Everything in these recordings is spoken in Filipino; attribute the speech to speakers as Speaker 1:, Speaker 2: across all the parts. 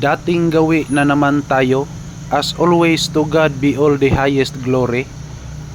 Speaker 1: Dating gawi na naman tayo. As always to God be all the highest glory.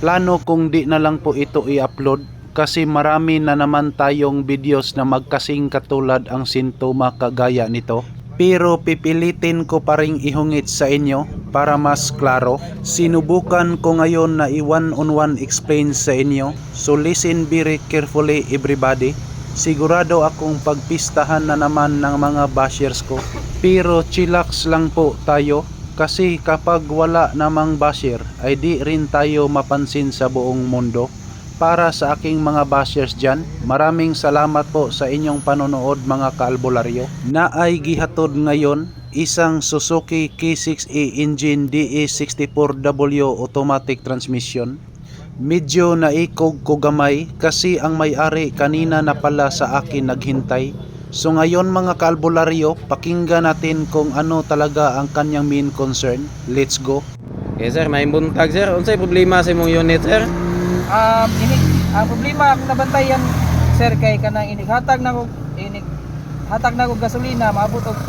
Speaker 1: Plano kung di na lang po ito i-upload kasi marami na naman tayong videos na magkasing katulad ang sintoma kagaya nito. Pero pipilitin ko pa ring ihungit sa inyo para mas klaro. Sinubukan ko ngayon na i-one on one explain sa inyo. So listen very carefully everybody. Sigurado akong pagpistahan na naman ng mga bashers ko. Pero chillax lang po tayo kasi kapag wala namang basher ay di rin tayo mapansin sa buong mundo. Para sa aking mga bashers dyan, maraming salamat po sa inyong panonood mga kaalbularyo na ay gihatod ngayon isang Suzuki K6E engine DE64W automatic transmission Medyo naikog ko gamay kasi ang may-ari kanina na pala sa akin naghintay. So ngayon mga kalbularyo, pakinggan natin kung ano talaga ang kanyang main concern. Let's go.
Speaker 2: Okay sir, may buntag sir. Unsay problema sa imong unit sir?
Speaker 3: Um, ini ang problema akong nabantayan sir kay kanang inig hatag na ko inig hatag na ko gasolina maabot og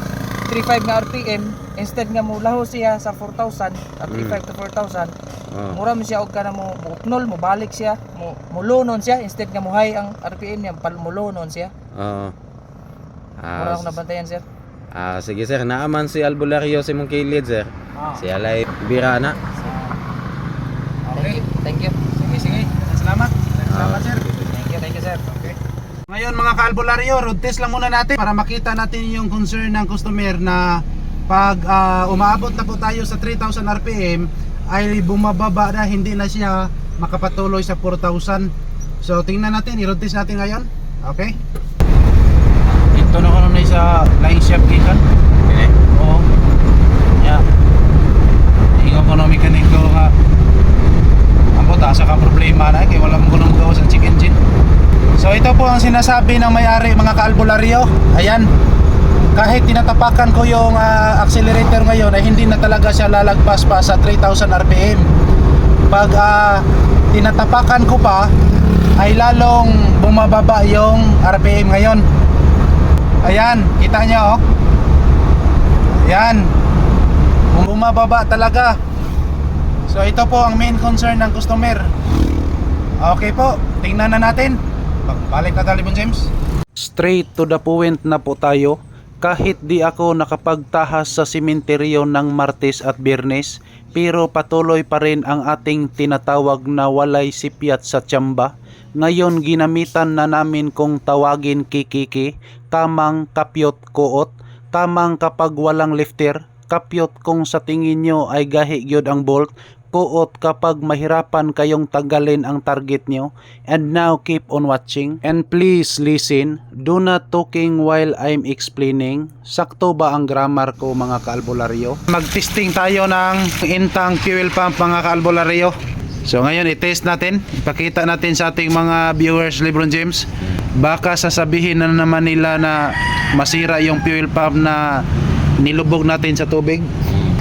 Speaker 3: 35 nga RPM instead nga mo laho siya sa 4,000 at 35 to 4,000
Speaker 2: Oh.
Speaker 3: mura mo siya og kana mo muknol mo balik siya mo mulunon siya instead nga high ang RPM niya pal mulunon siya
Speaker 2: Oo.
Speaker 3: mura
Speaker 2: Ah,
Speaker 3: akong nabantayan sir
Speaker 2: ah, sige sir, naaman si Albularyo sa imong kilid sir. Si Alay bira na.
Speaker 3: thank you thank you
Speaker 1: Sige, sige. Salamat.
Speaker 2: Salamat,
Speaker 1: sir.
Speaker 3: thank you thank you sir
Speaker 1: Ngayon mga kaalbularyo, road test lang muna natin para makita natin yung concern ng customer na pag ah, umaabot na po tayo sa 3,000 RPM ay bumababa na hindi na siya makapatuloy sa 4,000 so tingnan natin, i-road test natin ngayon. Okay. Ito na ko na sa line shaft gikan.
Speaker 2: Okay.
Speaker 1: oo. Yeah. Ingo ko na mekaniko nga ang puta sa problema na kaya wala mo ko nang magawa sa check engine So ito po ang sinasabi ng may-ari mga kaalbularyo. Ayan. Kahit tinatapakan ko yung ah, accelerator ngayon ay hindi na talaga siya lalagpas pa sa 3000 RPM. Pag ah, tinatapakan ko pa ay lalong bumababa yung RPM ngayon. Ayan, kita nyo oh. Ayan. Bumababa talaga. So ito po ang main concern ng customer. Okay po, tingnan na natin. Balik na tayo, James. Straight to the point na po tayo. Kahit di ako nakapagtahas sa simenteryo ng Martes at Biyernes, pero patuloy pa rin ang ating tinatawag na walay sipiat sa tsamba. Ngayon ginamitan na namin kung tawagin kikiki, kamang kapyot kuot, kamang kapag walang lifter, kapyot kung sa tingin nyo ay gahi gyud ang bolt, kuot kapag mahirapan kayong tanggalin ang target nyo. And now keep on watching. And please listen, do not talking while I'm explaining. Sakto ba ang grammar ko mga kaalbularyo? Mag-testing tayo ng intang fuel pump mga kaalbularyo. So ngayon i-test natin, ipakita natin sa ating mga viewers Lebron James. Baka sasabihin na naman nila na masira yung fuel pump na nilubog natin sa tubig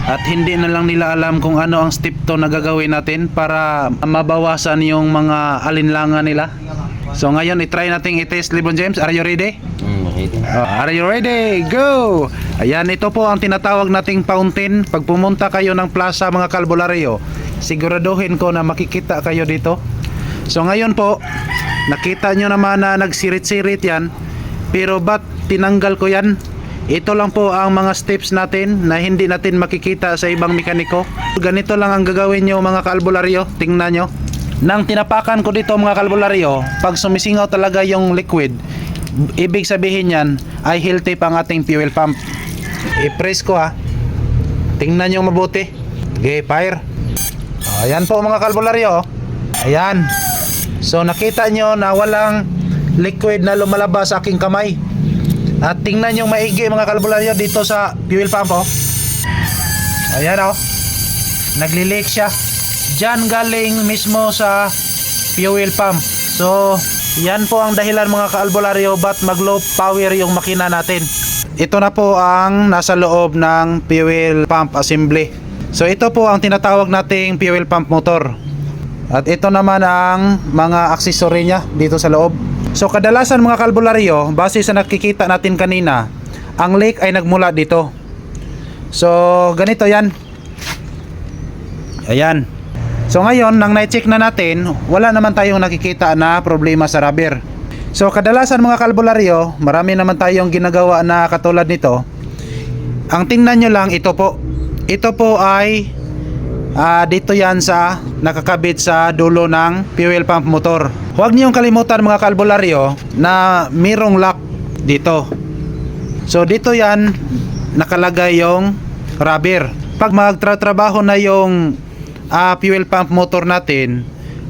Speaker 1: at hindi na lang nila alam kung ano ang step to na gagawin natin para mabawasan yung mga alinlangan nila. So ngayon i-try natin i-test Lebron James. Are you ready?
Speaker 2: Mm, okay.
Speaker 1: Oh, are you ready? Go! Ayan, ito po ang tinatawag nating fountain. Pag pumunta kayo ng plaza mga kalbularyo, siguraduhin ko na makikita kayo dito. So ngayon po, nakita nyo naman na nagsirit-sirit yan. Pero ba't tinanggal ko yan? Ito lang po ang mga steps natin na hindi natin makikita sa ibang mekaniko. Ganito lang ang gagawin nyo mga kalbularyo. Tingnan nyo. Nang tinapakan ko dito mga kalbularyo, pag sumisingaw talaga yung liquid, ibig sabihin yan ay healthy pa ang ating fuel pump. I-press ko ha. Tingnan nyo mabuti. Okay, fire. Ayan po mga kalbularyo. Ayan. So nakita nyo na walang liquid na lumalabas sa aking kamay. At tingnan yung maigi mga kalbularyo dito sa fuel pump oh. Ayan oh. Nagli-leak siya. Diyan galing mismo sa fuel pump. So, yan po ang dahilan mga kaalbularyo ba't mag-low power yung makina natin. Ito na po ang nasa loob ng fuel pump assembly. So, ito po ang tinatawag nating fuel pump motor. At ito naman ang mga aksesory niya dito sa loob. So kadalasan mga kalbularyo, base sa nakikita natin kanina, ang leak ay nagmula dito. So, ganito yan. Ayan. So ngayon, nang na-check na natin, wala naman tayong nakikita na problema sa rubber. So kadalasan mga kalbularyo, marami naman tayong ginagawa na katulad nito. Ang tingnan nyo lang, ito po. Ito po ay ah, dito yan sa nakakabit sa dulo ng fuel pump motor. Huwag niyong kalimutan mga kalbularyo na mirong lock dito. So dito yan nakalagay yung rubber. Pag magtratrabaho na yung ah, fuel pump motor natin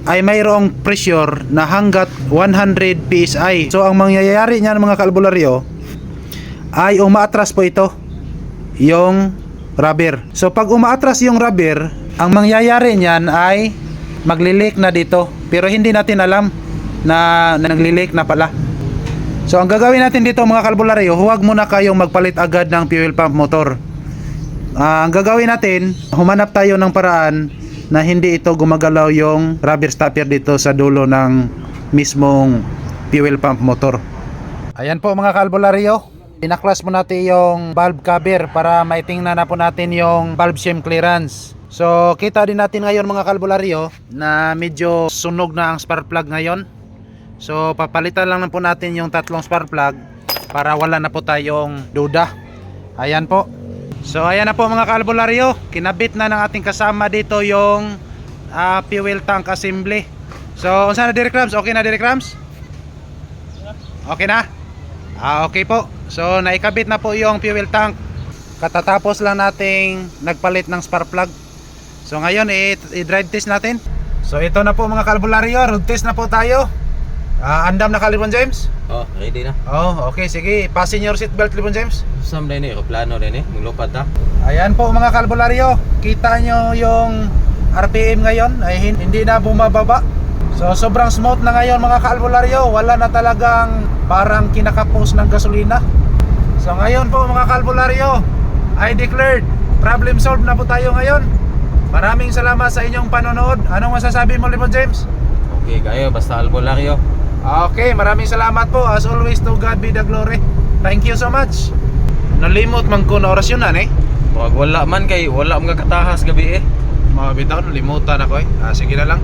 Speaker 1: ay mayroong pressure na hanggat 100 PSI. So ang mangyayari niyan mga kalbularyo ay umaatras po ito yung rubber. So pag umaatras yung rubber, ang mangyayari niyan ay maglilik na dito. Pero hindi natin alam na, na naglilik na pala. So ang gagawin natin dito mga kalbularyo, huwag muna kayong magpalit agad ng fuel pump motor. Ah, ang gagawin natin, humanap tayo ng paraan na hindi ito gumagalaw yung rubber stopper dito sa dulo ng mismong fuel pump motor. Ayan po mga kalbularyo, pinaklas mo natin yung valve cover para maitingnan na po natin yung valve shim clearance. So kita din natin ngayon mga kalbularyo na medyo sunog na ang spark plug ngayon. So papalitan lang na po natin yung tatlong spark plug para wala na po tayong duda. Ayan po. So ayan na po mga kalbularyo, kinabit na ng ating kasama dito yung ah, fuel tank assembly. So unsa na Derek Rams? Okay na Derek Rams? Okay na? Ah okay po. So naikabit na po yung fuel tank. Katatapos lang nating nagpalit ng spark plug. So ngayon i-drive test natin. So ito na po mga kalbularyo, road test na po tayo. Ah, andam na ka Libon James?
Speaker 2: Oh, ready na.
Speaker 1: Oh, okay, sige. Fasten your seatbelt, Libon James.
Speaker 2: Sam din eh, plano din eh, maglupad ta.
Speaker 1: Ayan po mga kalbularyo. Kita nyo yung RPM ngayon ay hin- hindi na bumababa. So sobrang smooth na ngayon mga kalbularyo. Wala na talagang parang kinakapos ng gasolina. So ngayon po mga kalbularyo, I declared problem solved na po tayo ngayon. Maraming salamat sa inyong panonood. Anong masasabi mo, Libon James?
Speaker 2: Okay, kayo basta albularyo.
Speaker 1: Okay, maraming salamat po. As always, to God be the glory. Thank you so much. Nalimot man ko na orasyon na eh.
Speaker 2: Wag wala man kay wala mga katahas gabi eh.
Speaker 1: Mga bitaw, nalimutan ako eh. Ah, sige na lang.